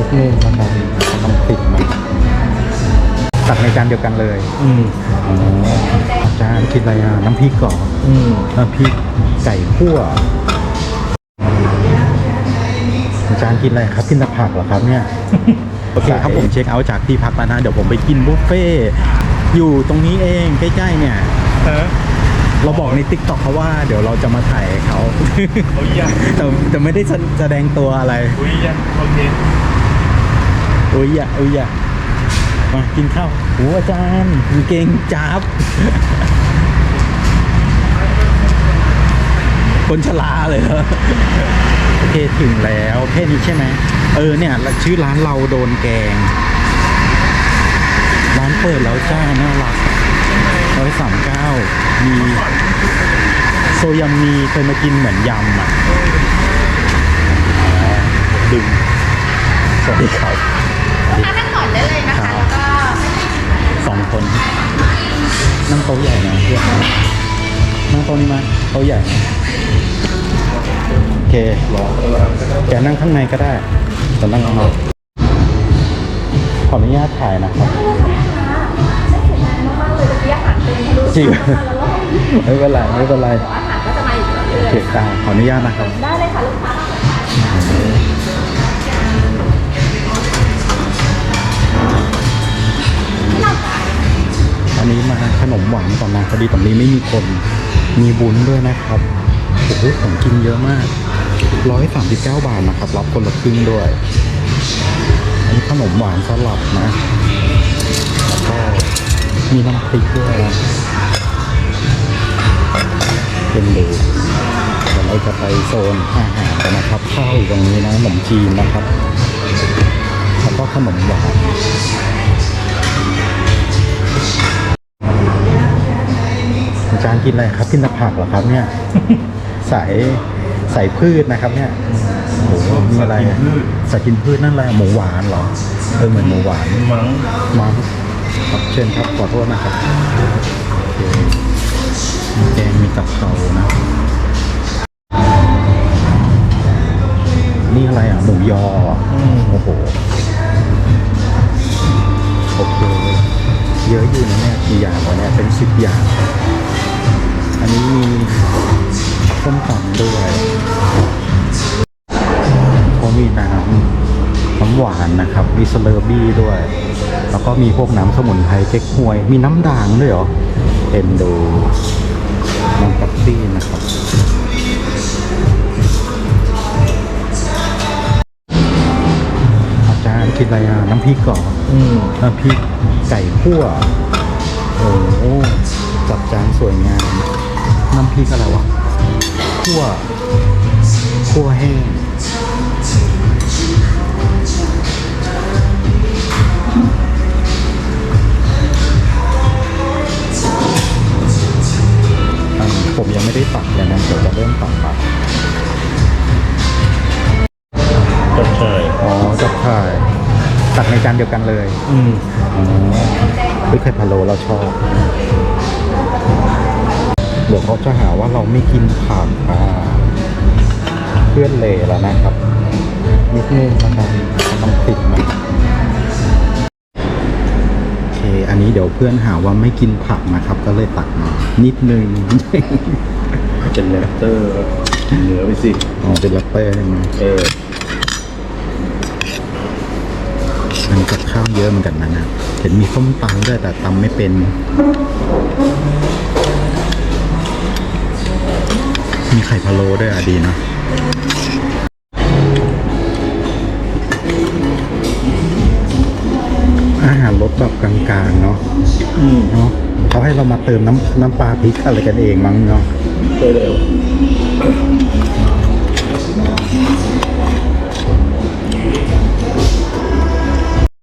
นิดนึงนะครับต้องติดมาตักในจานเดียวกันเลย อืมอ๋อาจารย์คิดอะไรอะน้ำพริกก่อนอืมน้ำพริกไก่คั่วอาจารย์กินอะไรครับกินแต่ผักเหรอครับเนี่ยโอเคครับผมเช็คเอาท์จากที่พักแล้วนะ เดี๋ยวผมไปกินบุฟเฟ่อยู่ตรงนี้เองใกล้ๆเนี่ยเราบอกในติ๊กต็อกเขาว่าเดี๋ยวเราจะมาถ่ายเขาแต่แต่ไม่ได้แสดงตัวอะไรโอเค โอ้ยอย่าอุ้ยอย่ามากินข้าวโอ้อาจารย์กางเก่งจับ คนชราเลยเหรอโอเคถึงแล้วแค่นี้ใช่ไหมเออเนี่ยชื่อร้านเราโดนแกง ร้านเปิดแล้วจ้าน่ารักร้อยสามเก้ามีโซยามีเคยมากินเหมือนยำอะดึงสวัสดีครับ ถ้านั่งก่อนได้เลยนะคะ แล้วก็สองคน นั่งโต๊ะใหญ่นะเพื่อนนั่งโต๊ะนี้มาโต๊ะใหญ่โอเคแกนั่งข้างในก็ได้แต่นั่งข้างนอกขออนุญาตถ่ายนะครับจริงไม่เป็นไรไม่เป็นไรอาหารก็จะมาอยู่เรื่โออยเคได้ขออนุญาตนะครับๆได้เลยค่ะลูกค้า นี้มาขนมหวานก่อนนะพอดีตรงนี้ไม่มีคนมีบุญด้วยนะครับโอ้โหของกินเยอะมากร้อยสามสิบเก้าบาทนะครับ รับคนละครึ่งด้วย อันนี้ขนมหวานสลัดนะ แล้วก็มีน้ำพริกด้วยนะเป็นดูเดี๋ยวเราจะไปโซนอาหารกันนะครับ ข้าวอยู่ตรงนี้นะขนมจีนนะครับ แล้วก็ขนมหวาน อาจารย์กินอะไรครับกินแต่ผักเหรอครับเนี่ย สายสายพืชนะครับ เนี่ยโอ้โหมีอะไรอะสายกินพืชนั่นอะไรอะหมูหวานเหรอเออเหมือนหมูหวานมั้งมาครับเชิญครับขอโทษนะครับโอเคมีแกงมีกับเขานะ นี่อะไรอะหมูยอโอ้โหโอเคเยอะอยู่นะเนี่ยกี่อย่างวะเนี่ยเป็นสิบอย่าง อันนี้มีส้มตำด้วยเขามีน้ำน้ำหวานนะครับ มีสเลอร์บี้ด้วย แล้วก็มีพวกน้ำสมุนไพรเก๊กฮวย มีน้ำด่างด้วยเหรอเอ็นดูน้ำกัปปี้นะครับอาจารย์คิดอะไรอะน้ำพริกก่อนอืมน้ำพริกไก่คั่วโอ้โหจัดจานสวยงาม น้ำพริกอะไรวะคั่วคั่วแห้งอะผมยังไม่ได้ตักเลยนะเดี๋ยวจะเริ่มตักตักก็ใช่อ๋อจับถ่ายตักในจานเดียวกันเลย อืมอ๋อหรือไข่พะโล้เราชอบ เดี๋ยวเขาจะหาว่าเราไม่กินผักอ่าเพื่อนเลยแล้วนะครับ นิดนึงนะครับต้องติดมาโอเค อันนี้เดี๋ยวเพื่อนหาว่าไม่กินผักนะครับ ก็เลยตักมานิดนึงเป็นแรปเตอร์เหนือไปสิอ๋อเป็นแรปเปอร์ใช่ไหมเออมันกับข้าวเยอะเหมือนกันนะนะเห็นมีส้มตำด้วยแต่ตำไม่เป็น ข่พะโล้ด้วยอะดีเนาะอาหารรสแบบกลางๆเนาะเนาะเขาให้เรามาเติมน้ำน้ำปลาพริกอะไรกันเองมั้งเนาะ